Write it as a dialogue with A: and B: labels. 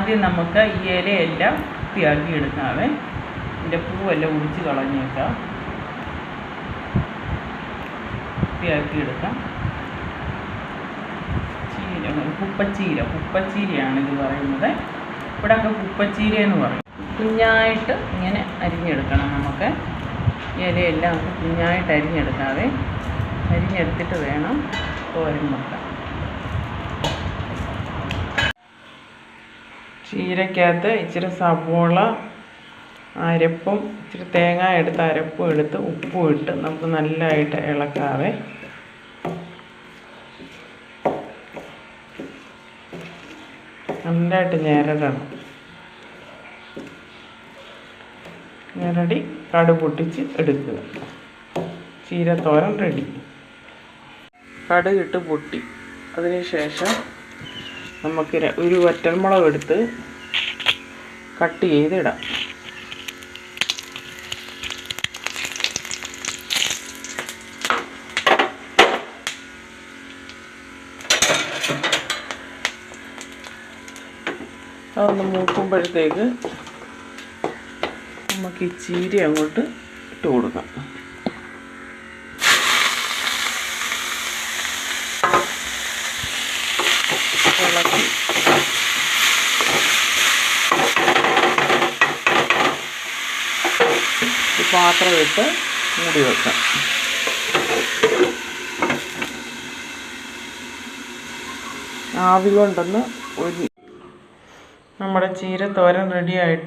A: ആദ്യം നമുക്ക് ഈ ഇലയെല്ലാം വൃത്തിയാക്കി എടുക്കാവേ ഇതിന്റെ പൂവെല്ലാം ഉടിച്ച് കളഞ്ഞേക്കാം. വൃത്തിയാക്കി എടുക്കാം ചീര കുപ്പച്ചീര. കുപ്പച്ചീരയാണ് ഇത് പറയുന്നത്. ഇവിടെ ഒക്കെ കുപ്പച്ചീര എന്ന് പറയും. കുഞ്ഞായിട്ട് ഇങ്ങനെ അരിഞ്ഞെടുക്കണം നമുക്ക്. ഇലയെല്ലാം കുഞ്ഞായിട്ട് അരിഞ്ഞെടുക്കാവേ. അരിഞ്ഞെടുത്തിട്ട് വേണം തോരൻ വെക്കാൻ. ചീരക്കകത്ത് ഇച്ചിരി സവോള അരപ്പും ഇച്ചിരി തേങ്ങ എടുത്ത് അരപ്പും എടുത്ത് ഉപ്പും ഇട്ട് നമുക്ക് നല്ലതായിട്ട് ഇളക്കാവേ. നല്ലതായിട്ട് ഞരടണം. ഞരടി കടു പൊട്ടിച്ച് എടുക്കുക. ചീരത്തോരൻ റെഡി കടുകിട്ട് പൊട്ടി. അതിനുശേഷം നമുക്ക് ഒരു വറ്റൽമുളക് എടുത്ത് കട്ട് ചെയ്തിടാം. അതൊന്ന് മൂക്കുമ്പോഴത്തേക്ക് നമുക്ക് ഈ ചീര അങ്ങോട്ട് ഇട്ട് കൊടുക്കാം. ഇളക്കി പാത്രം ഇട്ട് മൂടി വെക്കാം. ആവി കൊണ്ടൊന്ന് ഒരു നമ്മുടെ ചീര തോരൻ റെഡി ആയിട്ട്